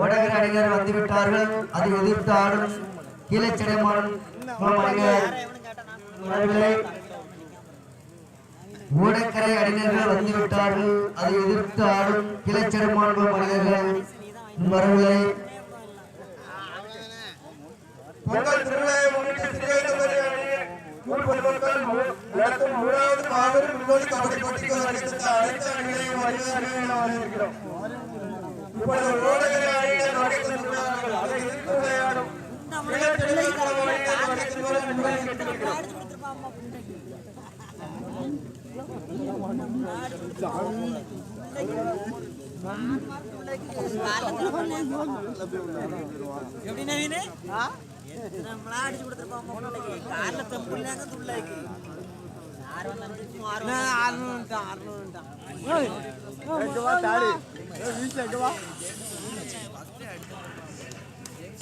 ஓடகர் அணிஞர் வந்துவிட்டார்கள் அதை எதிர்த்து ஆடும் கீழச்சடைமான் வரவில்லை. ஊடக்கரை அறிஞர்கள் வந்துவிட்டார்கள் அதை எதிர்த்து ஆடும் கிளைச்செருமான் மனிதர்கள் வரவில்லை. பொங்கல் திருவிழாவை முன்னிட்டு மூணாவது மாபெரும் வினோத கபடி போட்டிக்கு அனைத்து அணிகளையும் இப்பொழுது எப்படி நவீனு அடிச்சு கொடுத்துருப்போம் பிள்ளைக்கு? கார்ல தம்புள்ளாங்க துள்ளாக்கி. ஊடகர் அணிகள்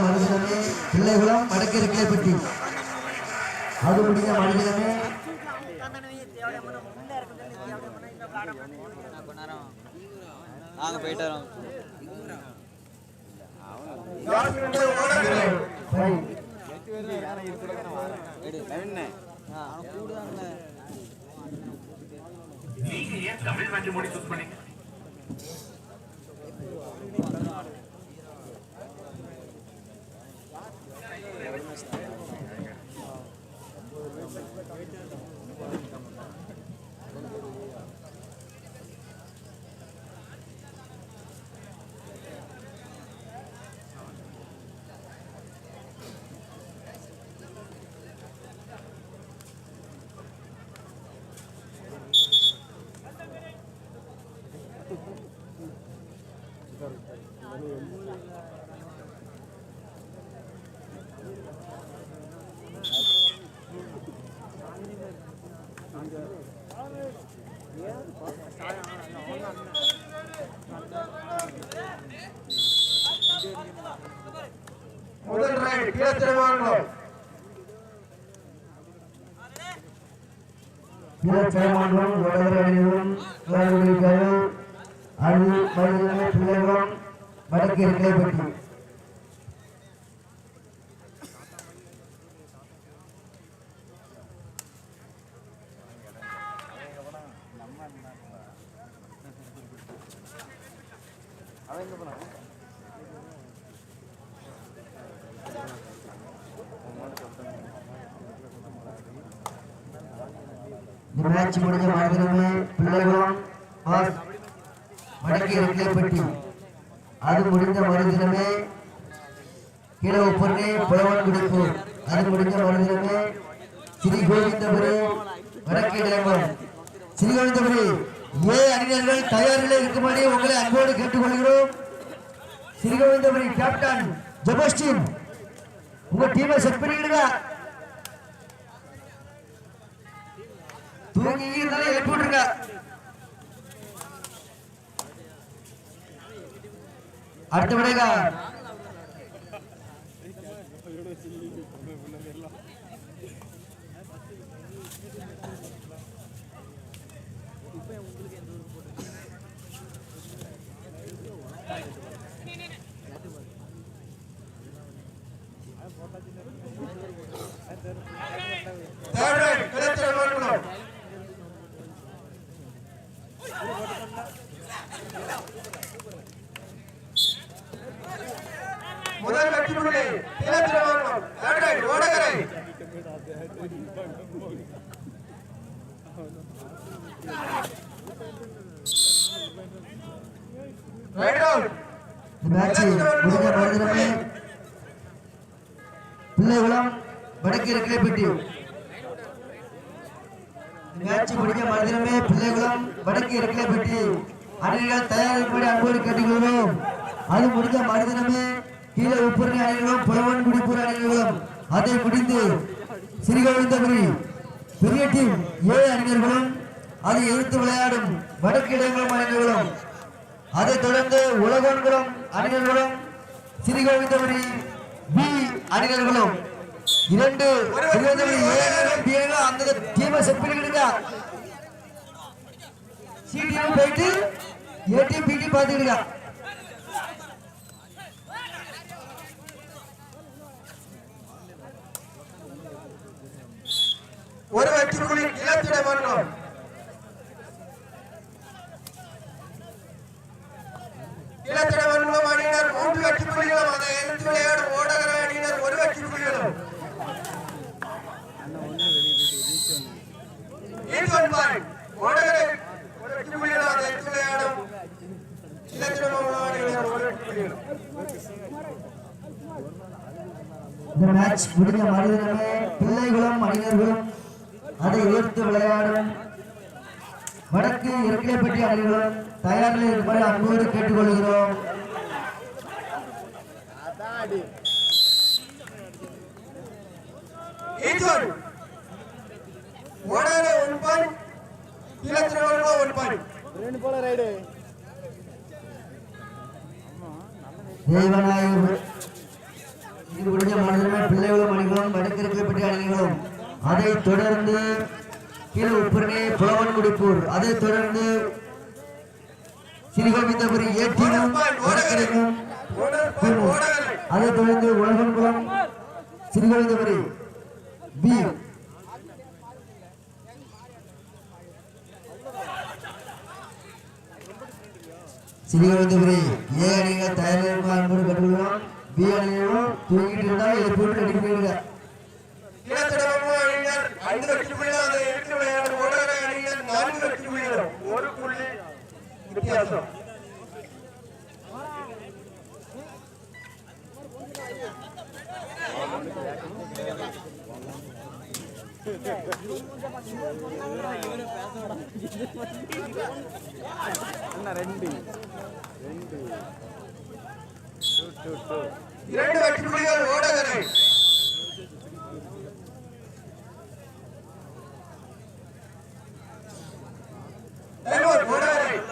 முடிந்த மனிதனமே பிள்ளைகளும் வடக்கு இருக்கலை பெட்டி. அது முடிந்த மனிதனமே நாங்க போயிட்டு வரோம் யாருக்கிட்ட ஓடகரை சரி முதல் ரைட் கீழத்திரமானோம் கீழச்செருமான்களும் வடகரை அணிகளும் விளையாடுகிறார்கள் அது மனிதனமே பிள்ளைகளும் வடக்கு இருக்கலை பெட்டி. இந்த மேட்ச் முடிஞ்ச மனிதனமே பிள்ளைகளும் பாஸ் வடக்கு இருக்கலை பெட்டி. அது முடிந்த மனிதனமே கீழே பொண்ணே புலவன் குடிப்பு அது முடிஞ்ச மனிதனமே ஸ்ரீ கோவிந்தபுரி வடக்கு இளைஞர் ஸ்ரீ கோவிந்தபுரி ஏ அறிஞர்கள் தயாரில் இருக்கும்படி உங்களை அன்போடு கேட்டுக்கொள்கிறோம். ஸ்ரீ கோவிந்தபுரி கேப்டன் ஜபஸ்டின் உங்க டீமை செட் பண்ணிக்கிடுங்க தூங்கி இருந்தாலும் எழுப்பி விட்டுருங்க. அடுத்த விடைங்க ரைட் கீழத்திரமானோம் முதல் வெற்றி புள்ளி கீழத்திரமானோம் தேர்ட் ரைட் ஓடகரை ரைட் அவுட் இந்த மேட்ச் முடிஞ்ச மறுதினமே பிள்ளைகுளம் வடக்கு இருக்கலைப்பட்டி மேட்ச் முடிஞ்ச மறுதினமே பிள்ளைகுளம் வடக்கு இருக்கலைப்பட்டி அணிகள் தயாரிப்படி அன்போடு கேட்டுக்கொள்கிறோம். அது முடிஞ்ச மறுதினமே கீழே உப்புரணி அணிகளும் புலவன் குடிப்பூர் அணிகளும். அதை முடிந்து சிறுகோவிந்தபுரி பெரிய டீம் ஏ அறிஞர்களும் அதை எதிர்த்து விளையாடும் வடக்கு இடங்களும் அறிஞர்களும். அதைத் தொடர்ந்து உலகோன்குளம் அறிஞர்களும் சிறுகோவிந்தபுரி பி அறிஞர்களும். இரண்டு ஏ அந்த டீமை செட் பண்ணிக்கிடுங்க சி டீம் போயிட்டு ஏடிஎம் டீம் பார்த்துக்கிடுங்க ஒரு வெற்றிக்குள்ளில் இழத்திட வேண்டும் இழத்திட வேண்டும் அணியினர் மூன்று வெற்றிக்குள்ளிலும் அதை எதிர்த்து விளையாடும் ஓடகர அணியினர் ஒரு வெற்றிக்குள்ளிலும் ஒரு வெற்றி அதை எதிர்த்து விளையாடும் ஒரு இந்த மேட்ச் பிள்ளைகளும் அணிஞர்களும் அதை எதிர்த்து விளையாடும். வடக்கு இரக்கிலைப்பட்டி அணிகளும் தயாரில் இருக்குமாறு அன்போடு கேட்டுக்கொள்கிறோம். தேவநாயகர். இது முடிஞ்ச மறுதினமே பிள்ளைகளும் அணிகளும் வடக்கு இரக்கிலைப்பட்டி அணிகளும் அதை தொடர்ந்து கீழ் உப்புரணி புலவன்குடிப்பூர். அதை தொடர்ந்து ஸ்ரீகோவிந்தபுரி ஏற்றியும் வடக்கிழக்கும் ஓடகர தொடர்ந்து உலகன்குளம் ஸ்ரீகோவிந்தபுரி பி. ஸ்ரீகோவிந்தபுரி ஏ அணிகள் தயாரிப்பு அன்போடு கட்டுக்கிறோம் பி அணிகளும் தூங்கிட்டு இருந்தால் இதை போட்டு ரெடி ஐந்து வெற்றி புள்ளிகள் அதை விளையாடும் நான்கு வெற்றி புள்ளிகளும் ஒரு புள்ளி வித்தியாசம். இரண்டு வெற்றி புள்ளிகள் ஓடகரை டைமர் ஓடகரை ஓடகரை அணியினர்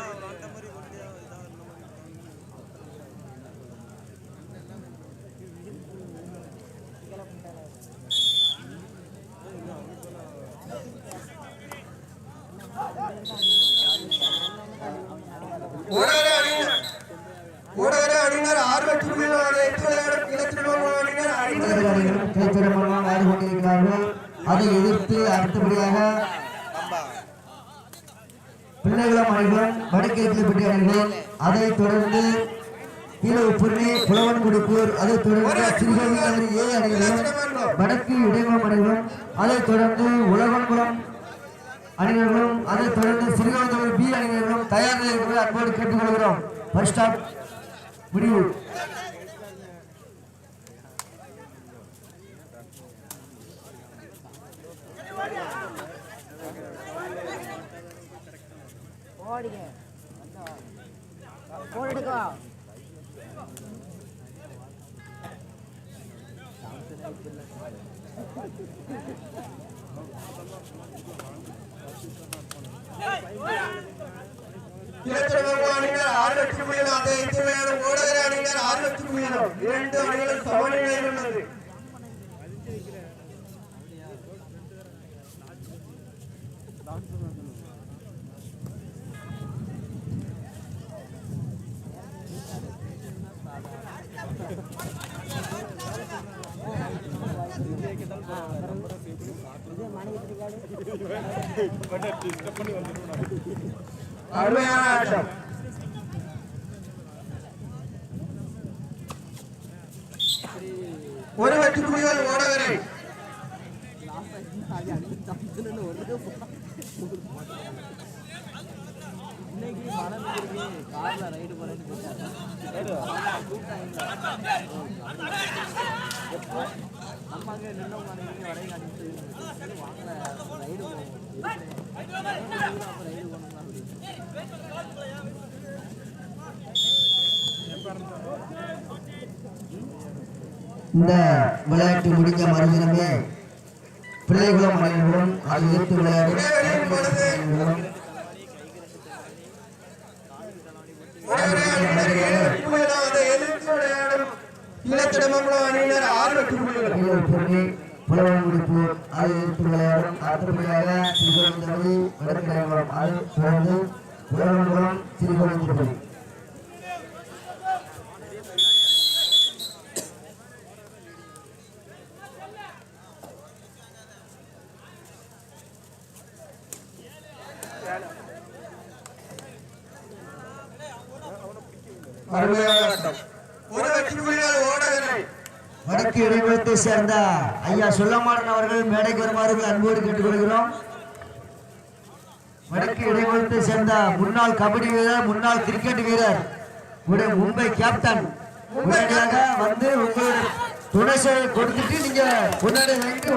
ஓடகரை அணியினர் ஆறு வெற்றி புள்ளிகள் அதை எட்டு விளையாடும் இலத்திரமும் அணியினர் ஐந்து ஆடி கொண்டிருக்கிறார்கள். அதை எதிர்த்து அடுத்தபடியாக பிள்ளைகளும் அணிகளும் வடக்கு இருக்கலைப்பட்டி அணிகள் அதைத் தொடர்ந்து கீழே உப்புரணி புலவன் குடிப்பூர் அதைத் தொடர்ந்து சிறுகோவிந்தபுரி ஏ அணிகளும் வடக்கு இடைங்குளம் அணிகளும் அதைத் தொடர்ந்து உலகன்குளம் அணிகளும் அதைத் தொடர்ந்து சிறுகோவிந்தபுரி பி அணிகளும் தயார் நிலையில் அன்போடு கேட்டுக்கொள்கிறோம். ஃபர்ஸ்ட் ஸ்டாப் முடிவு. ஓடிங்க போன் எடுக்கோ இலத்திரமும் அணியினர் ஆறு வெற்றி புள்ளிகள் அதை எட்டு விளையாடும் ஓடகரை அணியினர் ஆறு வெற்றி புள்ளிகளும் இரண்டு அணிகள் சமநிலையில் அருமையான ஆட்டம் ஒரு வெற்றி புள்ளிகள் ஓடகரை இந்த விளையாட்டு முடிஞ்ச மறுதினமே பிள்ளைகளும் அணியினரும் அது எதிர்த்து விளையாடும் அணியினரும் அணியினர் ஆர்வத்தில் வெற்றி பொருளி புலவன் முடிப்பு அதை விளையாடும். அடுத்தபடியாக திருக்குறள் அது தொடர்ந்து புலவன்குளம் அருமையான ஆட்டம் ஒரு வெற்றி புள்ளிகள் ஓடவில்லை வடக்கு இடைவெளத்தை சேர்ந்த ஐயா சொல்லமாறன் அவர்கள் மேடைக்கு வருமாறு அன்போடு கேட்டுக்கொள்கிறோம். வடக்கு இடைவெளத்தை சேர்ந்த முன்னாள் கபடி வீரர் முன்னாள் கிரிக்கெட் வீரர் உடைய மும்பை கேப்டன் உடனடியாக வந்து உங்களுடைய துணை கொடுத்துட்டு நீங்க உடனடியாக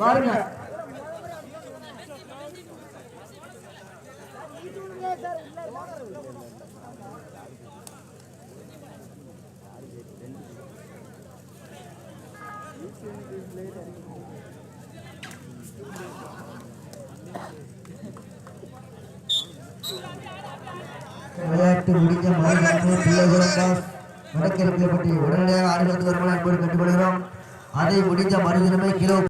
வாருங்க. விளையாட்டு முடிஞ்ச மறுநாள் பிள்ளைகளுக்கு உடனடியாக ஆடுகளத்து வருமானம் அன்போடு கட்டுக்கொள்கிறோம். அதை முடிஞ்ச மறுதினமே கிலோ